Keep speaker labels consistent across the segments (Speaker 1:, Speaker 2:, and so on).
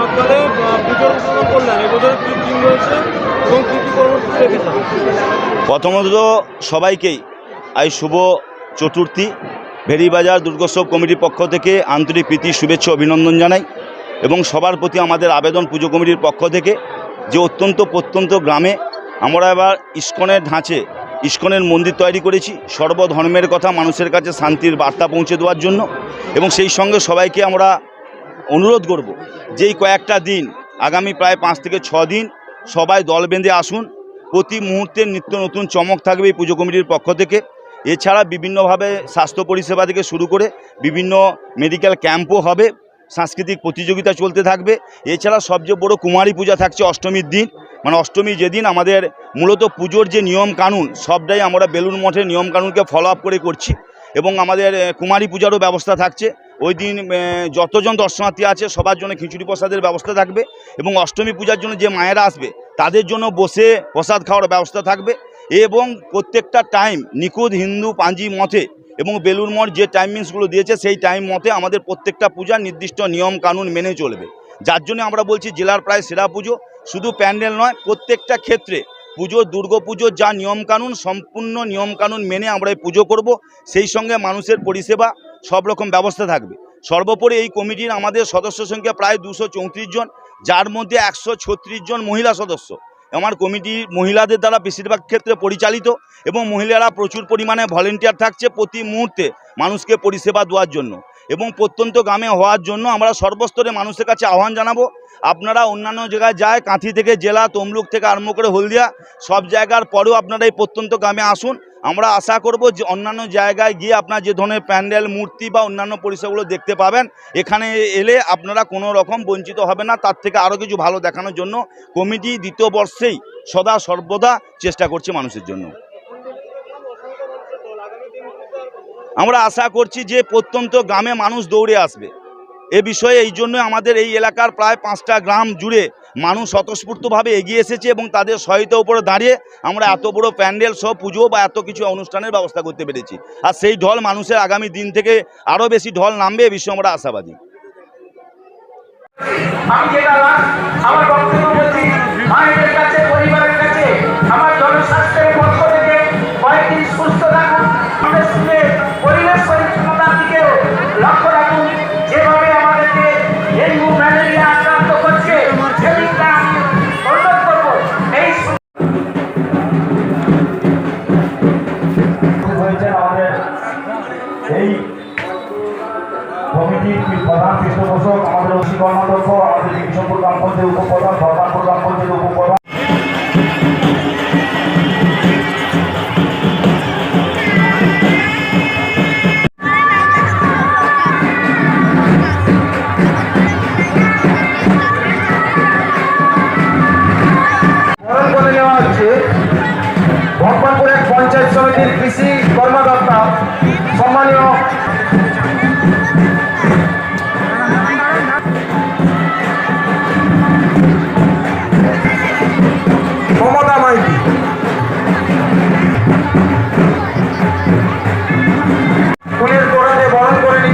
Speaker 1: আহ, পুজোর উদ্বোধন করলেন এবছর কী থিম রয়েছে এবং কী কী কর্মসূচি রেখেছেন
Speaker 2: প্রথমত সবাইকেই আজ শুভ চতুর্থী। ভেরিবাজার দুর্গোৎসব কমিটির পক্ষ থেকে আন্তরিক প্রীতি শুভেচ্ছা অভিনন্দন জানাই এবং সবার প্রতি আমাদের আবেদন পুজো কমিটির পক্ষ থেকে যে অত্যন্ত প্রত্যন্ত গ্রামে আমরা এবার ইস্কনের ধাঁচে ইস্কনের মন্দির তৈরি করেছি সর্বধর্মের কথা মানুষের কাছে শান্তির বার্তা পৌঁছে দেওয়ার জন্য এবং সেই সঙ্গে সবাইকে আমরা অনুরোধ করব যেই কয়েকটা দিন, আগামী প্রায় পাঁচ থেকে ছ দিন সবাই দল বেঁধে আসুন। প্রতি মুহূর্তে নিত্য নতুন চমক থাকবে এই পুজো কমিটির পক্ষ থেকে। এছাড়া বিভিন্নভাবে স্বাস্থ্য পরিষেবা থেকে শুরু করে বিভিন্ন মেডিকেল ক্যাম্পও হবে। সাংস্কৃতিক প্রতিযোগিতা চলতে থাকবে। এছাড়া সবচেয়ে বড় কুমারী পূজা থাকছে অষ্টমীর দিন। মানে অষ্টমী যেদিন আমাদের মূলত পুজোর যে নিয়ম কানুন, সবটাই আমরা বেলুন মঠের নিয়ম কানুনকে ফলো আপ করে করছি। এবং আমাদের কুমারী পূজারও ব্যবস্থা থাকছে। ওই দিন যতজন দর্শনার্থী আছে, সবার জন্য খিচুড়ি প্রসাদের ব্যবস্থা থাকবে এবং অষ্টমী পূজার জন্য যে মায়েরা আসবে, তাদের জন্য বসে প্রসাদ খাওয়ার ব্যবস্থা থাকবে এবং প্রত্যেকটা টাইম নিখুঁত হিন্দু, পাঞ্জি মতে এবং বেলুর মঠ যে টাইমিংসগুলো দিয়েছে, সেই টাইম মতে আমাদের প্রত্যেকটা পূজা নির্দিষ্ট নিয়ম কানুন মেনে চলবে। যার জন্য আমরা বলছি জেলার প্রায় সেরা পুজো, শুধু প্যান্ডেল নয়, প্রত্যেকটা ক্ষেত্রে পুজো, দুর্গা পুজোর যা নিয়মকানুন, সম্পূর্ণ নিয়মকানুন মেনে আমরা এই পুজো করব, সেই সঙ্গে মানুষের পরিষেবা সব রকম ব্যবস্থা থাকবে। সর্বোপরি এই কমিটির আমাদের সদস্য সংখ্যা প্রায় দুশো চৌত্রিশ জন, যার মধ্যে একশো ছত্রিশ জন মহিলা সদস্য। আমার কমিটি মহিলাদের দ্বারা বেশিরভাগ ক্ষেত্রে পরিচালিত এবং মহিলারা প্রচুর পরিমাণে ভলেন্টিয়ার থাকছে প্রতি মুহূর্তে মানুষকে পরিষেবা দেওয়ার জন্য এবং প্রত্যন্ত গ্রামে হওয়ার জন্য আমরা সর্বস্তরে মানুষের কাছে আহ্বান জানাব। আপনারা অন্যান্য জায়গায় যায়, কাঁথি থেকে জেলা, তমলুক থেকে আরম্ভ করে হলদিয়া, সব জায়গার পরেও আপনারা এই প্রত্যন্ত গ্রামে আসুন। আমরা আশা করব যে অন্যান্য জায়গায় গিয়ে আপনার যে ধরনের প্যান্ডেল, মূর্তি বা অন্যান্য পরিষেবাগুলো দেখতে পাবেন, এখানে এলে আপনারা কোনো রকম বঞ্চিত হবে না। তার থেকে আরও কিছু ভালো দেখানোর জন্য কমিটি দ্বিতীয় বর্ষেই সদা সর্বদা চেষ্টা করছে মানুষের জন্য। আমরা আশা করছি যে প্রত্যন্ত গ্রামে মানুষ দৌড়ে আসবে। এ বিষয়ে এই জন্য আমাদের এই এলাকার প্রায় পাঁচটা গ্রাম জুড়ে মানুষ স্বতঃস্ফূর্তভাবে এগিয়ে এসেছে এবং তাদের সহিত উপরে দাঁড়িয়ে আমরা এত বড় প্যান্ডেল সব পুজো বা এত কিছু অনুষ্ঠানের ব্যবস্থা করতে পেরেছি। আর সেই ঢল মানুষের আগামী দিন থেকে আরও বেশি ঢল নামবে এ বিষয়ে আমরা আশাবাদী।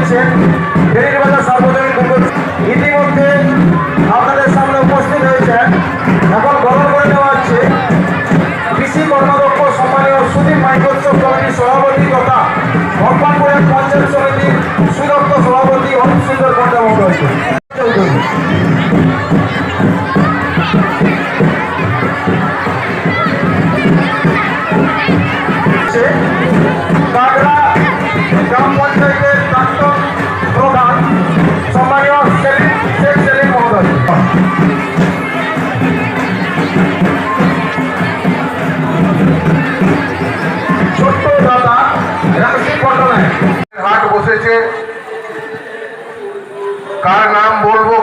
Speaker 3: নিচ্ছেন ফেরিবাজার সার্বজনীন পুকুর ইতিমধ্যে আপনাদের সামনে উপস্থিত হয়েছেন এখন বরণ করে নেওয়া হচ্ছে। কৃষি কর্মাধ্যক্ষ সম্মানীয় সুদীপ মাইক্রোসফট কমিটির সভাপতি তথা ভগবানপুরের পঞ্চায়েত সমিতির সুদক্ষ সভাপতি অরূপ সুন্দর পণ্ডা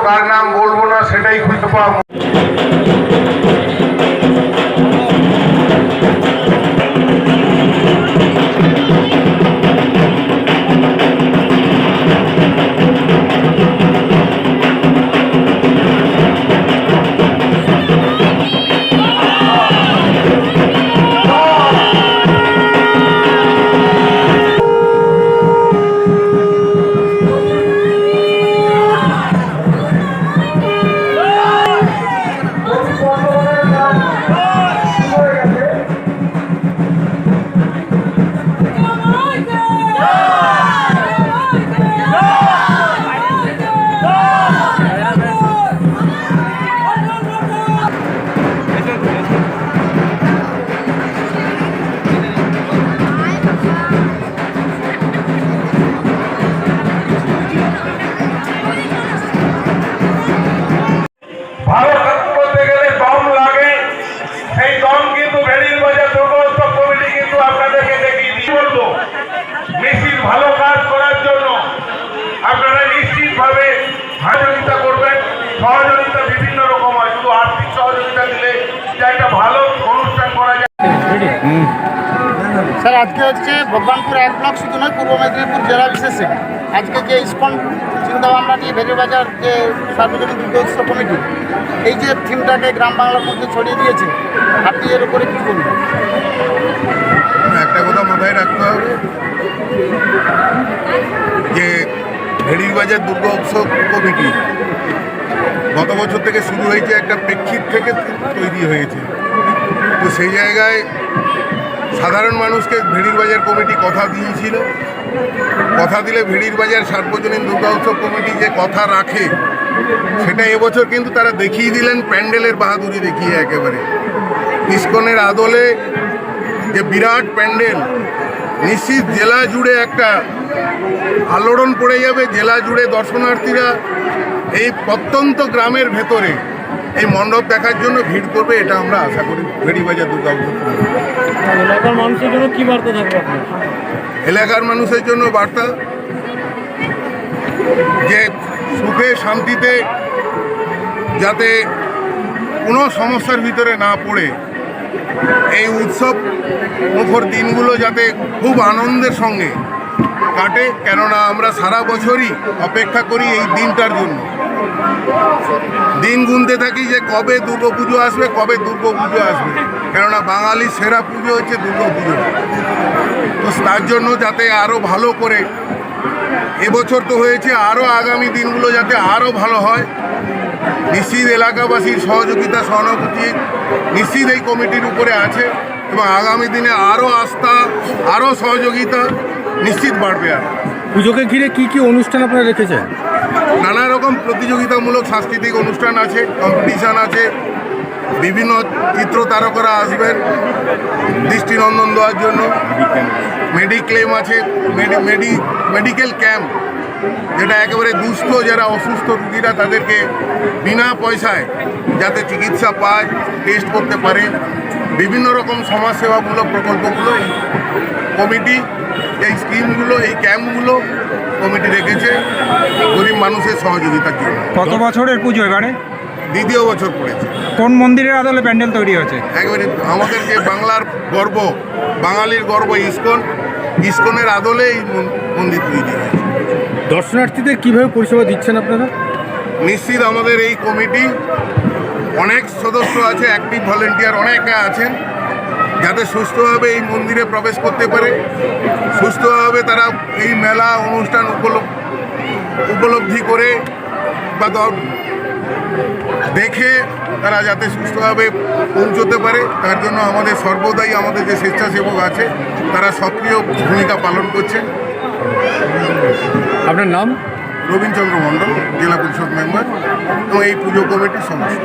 Speaker 4: কার নাম বলব না সেটাই খুঁজে পাওয়া একটা ভালো অনুষ্ঠান করা যায়।
Speaker 5: স্যার আজকে হচ্ছে ভগবানপুর এক ব্লক শুধু নয় পূর্ব মেদিনীপুর জেলা বিশেষে আজকে যে ইস্কন চিন্তাভাবনা নিয়ে ভেরিবাজার যে সার্বজনীন দুর্গোৎসব কমিটি এই যে থিমটাকে গ্রাম বাংলার মধ্যে ছড়িয়ে দিয়েছে আপনি এর উপরে কী বলবেন?
Speaker 4: একটা কথা মাথায় রাখতে হবে যে ভেড়ির বাজার দুর্গা উৎসব কমিটি গত বছর থেকে শুরু হয়েছে একটা প্রেক্ষিত থেকে তৈরি হয়েছে। তো সেই জায়গায় সাধারণ মানুষকে ভেড়ির বাজার কমিটি কথা দিয়েছিল। কথা দিলে ভেড়ির বাজার সার্বজনীন দুর্গা উৎসব কমিটি যে কথা রাখে, সেটা এবছর কিন্তু তারা দেখিয়ে দিলেন, প্যান্ডেলের বাহাদুরি দেখিয়ে একেবারে। ইস্কনের আদলে যে বিরাট প্যান্ডেল, নিশ্চিত জেলা জুড়ে একটা আলোড়ন পড়ে যাবে, জেলা জুড়ে দর্শনার্থীরা এই প্রত্যন্ত গ্রামের ভেতরে এই মণ্ডপ দেখার জন্য ভিড় করবে এটা আমরা আশা করি। ভেড়িবাজার দুর্গা
Speaker 1: এলাকার মানুষের জন্য কি বার্তা থাকবে
Speaker 4: এলাকার মানুষের জন্য বার্তা যে সুখে শান্তিতে যাতে কোনো সমস্যার ভিতরে না পড়ে এই উৎসব মুখর দিনগুলো যাতে খুব আনন্দের সঙ্গে কাটে। কেননা আমরা সারা বছরই অপেক্ষা করি এই দিনটার জন্য। দিন গুনতে থাকি যে কবে দুর্গা পুজো আসবে, কবে দুর্গা পুজো আসবে। কেননা বাঙালির সেরা পুজো হচ্ছে দুর্গা পুজো। তো তার জন্য যাতে আরও ভালো করে এবছর তো হয়েছে আরও আগামী দিনগুলো যাতে আরও ভালো হয়। নিশ্চিত এলাকাবাসীর সহযোগিতা সহানুভূতি নিশ্চিত এই কমিটির উপরে আছে এবং আগামী দিনে আরও আস্থা আরও সহযোগিতা নিশ্চিত বাড়বে আর
Speaker 1: পুজোকে ঘিরে কি কি অনুষ্ঠান আপনারা রেখেছেন?
Speaker 4: নানা রকম প্রতিযোগিতামূলক সাংস্কৃতিক অনুষ্ঠান আছে কম্পিটিশান আছে, বিভিন্ন চিত্র তারকরা আসবেন, দৃষ্টিনন্দন দেওয়ার জন্য। মেডিক্লেম আছে মেডি- মেডি মেডিকেল ক্যাম্প যেটা একেবারে দুস্থ যারা অসুস্থ রুগীরা তাদেরকে বিনা পয়সায় যাতে চিকিৎসা পায় টেস্ট করতে পারে। বিভিন্ন রকম সমাজসেবামূলক প্রকল্পগুলো কমিটি এই স্কিমগুলো এই ক্যাম্পগুলো কমিটি রেখেছে। মানুষের সহযোগিতার জন্য
Speaker 6: কত বছরের পুজো এবারে?
Speaker 4: দ্বিতীয় বছর পড়েছে।
Speaker 6: কোন মন্দিরের আদলে প্যান্ডেল তৈরি হয়েছে?
Speaker 4: একেবারে আমাদের যে বাংলার গর্ব বাঙালির গর্ব ইস্কন ইস্কনের আদলে এই মন্দির তৈরি হয়েছে।
Speaker 1: দর্শনার্থীদের কীভাবে পরিষেবা দিচ্ছেন আপনারা?
Speaker 4: নিশ্চিত আমাদের এই কমিটি অনেক সদস্য আছে অ্যাক্টিভ ভলেন্টিয়ার অনেকে আছেন যাতে সুস্থভাবে এই মন্দিরে প্রবেশ করতে পারে। সুস্থভাবে তারা এই মেলা অনুষ্ঠান উপলব- উপলব্ধি করে বা দেখে তারা যাতে সুস্থভাবে পৌঁছতে পারে তার জন্য আমাদের সর্বদাই আমাদের যে স্বেচ্ছাসেবক আছে তারা সক্রিয় ভূমিকা পালন করছে
Speaker 1: আপনার নাম?
Speaker 4: রবীন্দ্রচন্দ্র মণ্ডল জেলা পরিষদ মেম্বার এবং এই পুজো কমিটির সদস্য।